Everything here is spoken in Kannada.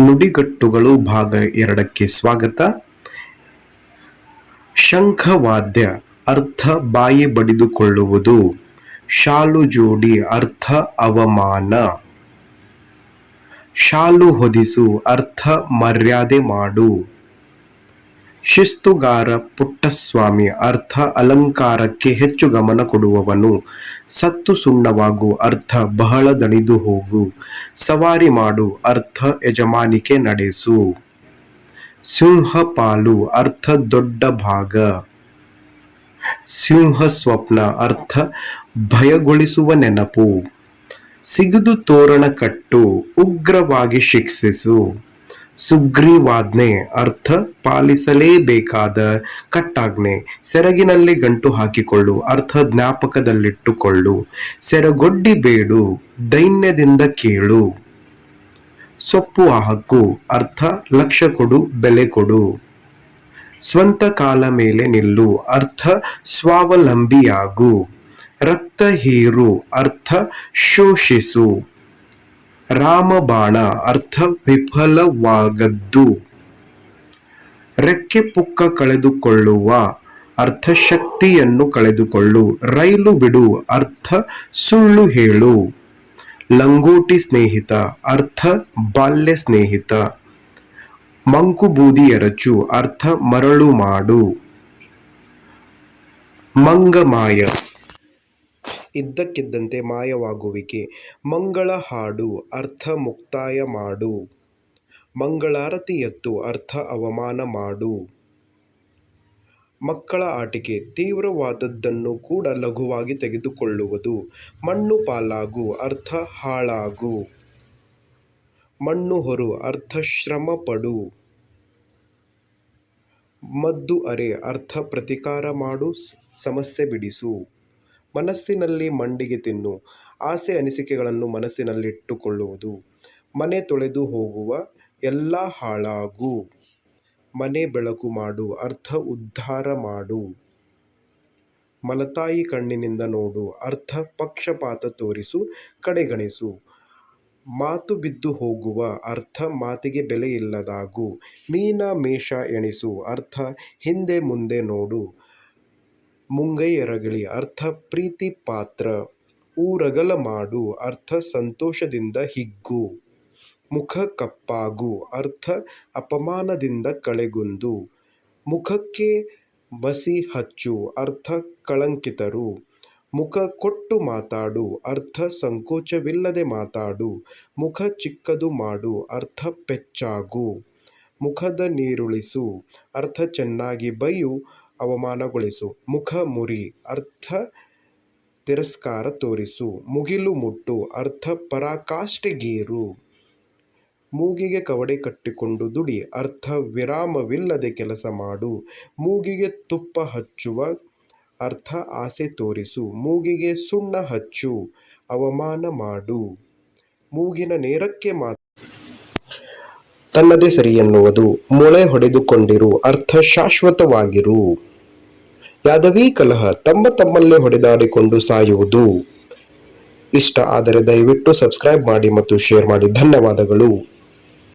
ನುಡಿಗಟ್ಟುಗಳು ಭಾಗ ಎರಡಕ್ಕೆ ಸ್ವಾಗತ. ಶಂಖವಾದ್ಯ ಅರ್ಥ ಬಾಯಿ ಬಡಿದುಕೊಳ್ಳುವುದು. ಶಾಲು ಜೋಡಿ ಅರ್ಥ ಅವಮಾನ. ಶಾಲು ಹೊದಿಸು ಅರ್ಥ ಮರ್ಯಾದೆ ಮಾಡು. ಶಿಸ್ತುಗಾರ ಪುಟ್ಟಸ್ವಾಮಿ ಅರ್ಥ ಅಲಂಕಾರಕ್ಕೆ ಹೆಚ್ಚು ಗಮನ ಕೊಡುವವನು. ಸತ್ತು ಸುಣ್ಣವಾಗು ಅರ್ಥ ಬಹಳ ದಣಿದು ಹೋಗು. ಸವಾರಿ ಮಾಡು ಅರ್ಥ ಯಜಮಾನಿಕೆ ನಡೆಸು. ಸಿಂಹ ಪಾಲು ಅರ್ಥ ದೊಡ್ಡ ಭಾಗ. ಸಿಂಹ ಸ್ವಪ್ನ ಅರ್ಥ ಭಯಗೊಳಿಸುವ ನೆನಪು. ಸಿಗದು ತೋರಣ ಕಟ್ಟು ಉಗ್ರವಾಗಿ ಶಿಕ್ಷಿಸು. ಸುಗ್ರೀವಾಜ್ಞೆ, ಅರ್ಥ ಪಾಲಿಸಲೇಬೇಕಾದ ಕಟ್ಟಾಜ್ಞೆ. ಸೆರಗಿನಲ್ಲಿ ಗಂಟು ಹಾಕಿಕೊಳ್ಳು, ಅರ್ಥ ಜ್ಞಾಪಕದಲ್ಲಿಟ್ಟುಕೊಳ್ಳು. ಸೆರಗೊಡ್ಡಿ ಬೇಡು, ದೈನ್ಯದಿಂದ ಕೇಳು. ಸೊಪ್ಪು ಹಾಕು ಅರ್ಥ ಲಕ್ಷ ಕೊಡು, ಬೆಲೆ ಕೊಡು. ಸ್ವಂತ ಕಾಲ ಮೇಲೆ ನಿಲ್ಲು, ಅರ್ಥ ಸ್ವಾವಲಂಬಿಯಾಗು. ರಕ್ತ ಹೀರು, ಅರ್ಥ ಶೋಷಿಸು. ರಾಮಬಾಣ ಅರ್ಥ ವಿಫಲವಾಗದ್ದು. ರೆಕ್ಕೆ ಪುಕ್ಕ ಕಳೆದುಕೊಳ್ಳುವ ಅರ್ಥ ಶಕ್ತಿಯನ್ನು ಕಳೆದುಕೊಳ್ಳು. ರೈಲು ಬಿಡು, ಅರ್ಥ ಸುಳ್ಳು ಹೇಳು. ಲಂಗೋಟಿ ಸ್ನೇಹಿತ, ಅರ್ಥ ಬಾಲ್ಯ ಸ್ನೇಹಿತ. ಮಂಕು ಬೂದಿ ಎರಚು, ಅರ್ಥ ಮರಳು ಮಾಡು. ಮಂಗಮಾಯ ಇದ್ದಕ್ಕಿದ್ದಂತೆ ಮಾಯವಾಗುವಿಕೆ. ಮಂಗಳ ಹಾಡು, ಅರ್ಥ ಮುಕ್ತಾಯ ಮಾಡು. ಮಂಗಳಾರತಿ ಎತ್ತು, ಅರ್ಥ ಅವಮಾನ ಮಾಡು. ಮಕ್ಕಳ ಆಟಿಕೆ, ತೀವ್ರವಾದದ್ದನ್ನು ಕೂಡ ಲಘುವಾಗಿ ತೆಗೆದುಕೊಳ್ಳುವುದು. ಮಣ್ಣು ಪಾಲಾಗು, ಅರ್ಥ ಹಾಳಾಗು. ಮಣ್ಣು ಹೊರು, ಅರ್ಥ ಶ್ರಮ ಪಡು ಮದ್ದು ಅರೆ, ಅರ್ಥ ಪ್ರತಿಕಾರ ಮಾಡು ಸಮಸ್ಯೆ ಬಿಡಿಸು. ಮನಸ್ಸಿನಲ್ಲಿ ಮಂಡಿಗೆ ತಿನ್ನು. ಆಸೆ ಅನಿಸಿಕೆಗಳನ್ನು ಮನಸ್ಸಿನಲ್ಲಿಟ್ಟುಕೊಳ್ಳುವುದು. ಮನೆ ತೊಳೆದು ಹೋಗುವ ಎಲ್ಲ ಹಾಳಾಗು. ಮನೆ ಬೆಳಕು ಮಾಡು, ಅರ್ಥ ಉದ್ಧಾರ ಮಾಡು. ಮಲತಾಯಿ ಕಣ್ಣಿನಿಂದ ನೋಡು, ಅರ್ಥ ಪಕ್ಷಪಾತ ತೋರಿಸು, ಕಡೆಗಣಿಸು. ಮಾತು ಬಿದ್ದು ಹೋಗುವ, ಅರ್ಥ ಮಾತಿಗೆ ಬೆಲೆ ಇಲ್ಲದಾಗು ಮೀನ ಮೇಷ ಎಣಿಸು, ಅರ್ಥ ಹಿಂದೆ ಮುಂದೆ ನೋಡು. ಮುಂಗೈ ಎರಗಳಿ ಅರ್ಥ ಪ್ರೀತಿ ಪಾತ್ರ ಊರಗಲ ಮಾಡು ಅರ್ಥ ಸಂತೋಷದಿಂದ ಹಿಗ್ಗು, ಮುಖ ಕಪ್ಪಾಗು ಅರ್ಥ ಅಪಮಾನದಿಂದ ಕಳೆಗುಂದು, ಮುಖಕ್ಕೆ ಬಸಿ ಹಚ್ಚು ಅರ್ಥ ಕಳಂಕಿತರು, ಮುಖ ಕೊಟ್ಟು ಮಾತಾಡು ಅರ್ಥ ಸಂಕೋಚವಿಲ್ಲದೆ ಮಾತಾಡು, ಮುಖ ಚಿಕ್ಕದು ಮಾಡು ಅರ್ಥ ಪೆಚ್ಚಾಗು, ಮುಖದ ನೀರುಳಿಸು ಅರ್ಥ ಚೆನ್ನಾಗಿ ಬೈಯು ಅವಮಾನಗೊಳಿಸು. ಮುಖ ಮುರಿ, ಅರ್ಥ ತಿರಸ್ಕಾರ ತೋರಿಸು. ಮುಗಿಲು ಮುಟ್ಟು, ಅರ್ಥ ಪರಾಕಾಷ್ಠೆಗೇರು ಮೂಗಿಗೆ ಕವಡೆ ಕಟ್ಟಿಕೊಂಡು ದುಡಿ, ಅರ್ಥ ವಿರಾಮವಿಲ್ಲದೆ ಕೆಲಸ ಮಾಡು. ಮೂಗಿಗೆ ತುಪ್ಪ ಹಚ್ಚುವ, ಅರ್ಥ ಆಸೆ ತೋರಿಸು. ಮೂಗಿಗೆ ಸುಣ್ಣ ಹಚ್ಚು, ಅವಮಾನ ಮಾಡು. ಮೂಗಿನ ನೇರಕ್ಕೆ ಮಾತ್ರ. ತನ್ನದೇ ಸರಿ ಎನ್ನುವುದು. ಮೊಳೆ ಹೊಡೆದುಕೊಂಡಿರು, ಅರ್ಥ ಶಾಶ್ವತವಾಗಿರು. ಯಾದವೀ ಕಲಹ ತಮ್ಮ ತಮ್ಮಲ್ಲೇ ಹೊಡೆದಾಡಿಕೊಂಡು ಸಾಯುವುದು. ಇಷ್ಟ ಆದರೆ ದಯವಿಟ್ಟು ಸಬ್ಸ್ಕ್ರೈಬ್ ಮಾಡಿ ಮತ್ತು ಶೇರ್ ಮಾಡಿ. ಧನ್ಯವಾದಗಳು.